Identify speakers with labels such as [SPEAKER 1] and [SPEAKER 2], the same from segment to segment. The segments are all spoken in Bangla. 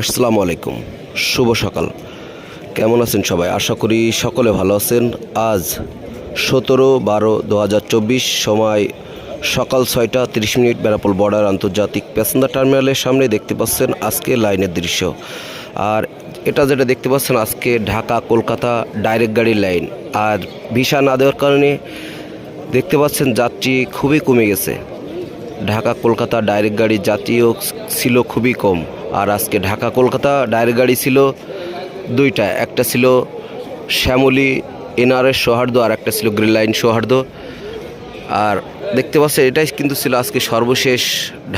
[SPEAKER 1] আসসালামু আলাইকুম। শুভ সকাল। কেমন আছেন সবাই? আশা করি সকলে ভালো আছেন। আজ সতেরো বারো দু সময় সকাল ছয়টা তিরিশ মিনিট বেনাপোল বর্ডার আন্তর্জাতিক প্যাসেঞ্জার টার্মিনালের সামনে দেখতে পাচ্ছেন আজকে লাইনের দৃশ্য। আর এটা যেটা দেখতে পাচ্ছেন আজকে ঢাকা কলকাতা ডাইরেক্ট গাড়ির লাইন। আর ভিসা না দেওয়ার কারণে দেখতে পাচ্ছেন যাত্রী খুবই কমে গেছে। ঢাকা কলকাতা ডাইরেক্ট গাড়ির যাত্রীও ছিল খুবই কম। আর আজকে ঢাকা কলকাতা ডায়ের গাড়ি ছিল দুইটা, একটা ছিল শ্যামলী এনআরএস সৌহার্দ্য আর একটা ছিল গ্রিন লাইন সৌহার্দ্য। আর দেখতে পাচ্ছে এটাই কিন্তু ছিল আজকে সর্বশেষ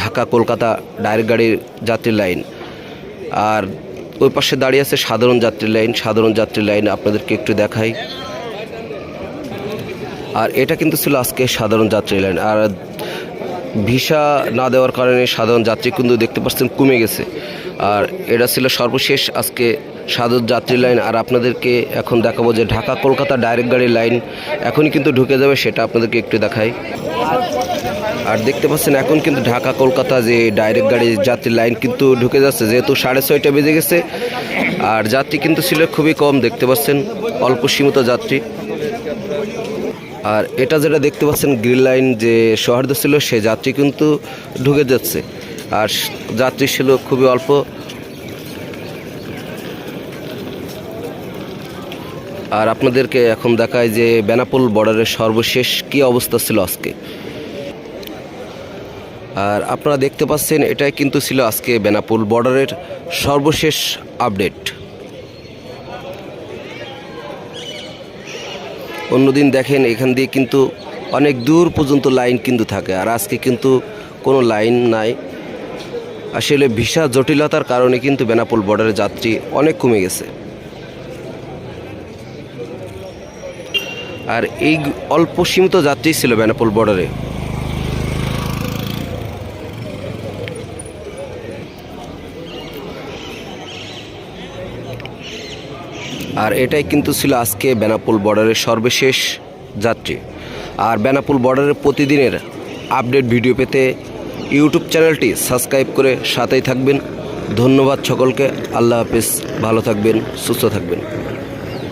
[SPEAKER 1] ঢাকা কলকাতা ডায়ের গাড়ির যাত্রী লাইন। আর ওই পাশে দাঁড়িয়ে আছে সাধারণ যাত্রী লাইন, সাধারণ যাত্রী লাইন আপনাদেরকে একটু দেখাই। আর এটা কিন্তু ছিল আজকে সাধারণ যাত্রী লাইন। আর ভিসা না দেওয়ার কারণে সাধারণ যাত্রী কিন্তু দেখতে পাচ্ছেন কমে গেছে। আর এটা ছিল সর্বশেষ আজকে সাধারণ যাত্রী লাইন। আর আপনাদেরকে এখন দেখাবো যে ঢাকা কলকাতা ডাইরেক্ট গাড়ির লাইন এখনই কিন্তু ঢুকে যাবে, সেটা আপনাদেরকে একটু দেখাই। আর দেখতে পাচ্ছেন এখন কিন্তু ঢাকা কলকাতা যে ডাইরেক্ট গাড়ির যাত্রীর লাইন কিন্তু ঢুকে যাচ্ছে, যেহেতু সাড়ে ছয়টা বেজে গেছে। আর যাত্রী কিন্তু ছিল খুবই কম, দেখতে পাচ্ছেন অল্প সীমিত যাত্রী। আর এটা যেটা দেখতে পাচ্ছেন গ্রিল লাইন যে সৌহার্দ্য ছিল, সে যাত্রী কিন্তু ঢুকে যাচ্ছে। আর যাত্রী ছিল খুবই অল্প। আর আপনাদেরকে এখন দেখায় যে বেনাপোল বর্ডারের সর্বশেষ কি অবস্থা ছিল আজকে। আর আপনারা দেখতে পাচ্ছেন, এটাই কিন্তু ছিল আজকে বেনাপোল বর্ডারের সর্বশেষ আপডেট। অন্যদিন দেখেন, এখান দিয়ে কিন্তু অনেক দূর পর্যন্ত লাইন কিন্তু থাকে। আর আজকে কিন্তু কোনো লাইন নাই। আসলে ভিসা জটিলতার কারণে কিন্তু বেনাপোল বর্ডারের যাত্রী অনেক কমে গেছে। আর এই অল্প সীমিত যাত্রী ছিল বেনাপোল বর্ডারে আর এটাই কিন্তু ছিল আজকে বেনাপুল বর্ডারের সর্বশেষ যাত্রী। আর বেনাপুল বর্ডারের প্রতিদিনের আপডেট ভিডিও পেতে ইউটিউব চ্যানেলটি সাবস্ক্রাইব করে সাথেই থাকবেন। ধন্যবাদ সকলকে। আল্লাহ হাফিজ। ভালো থাকবেন, সুস্থ থাকবেন।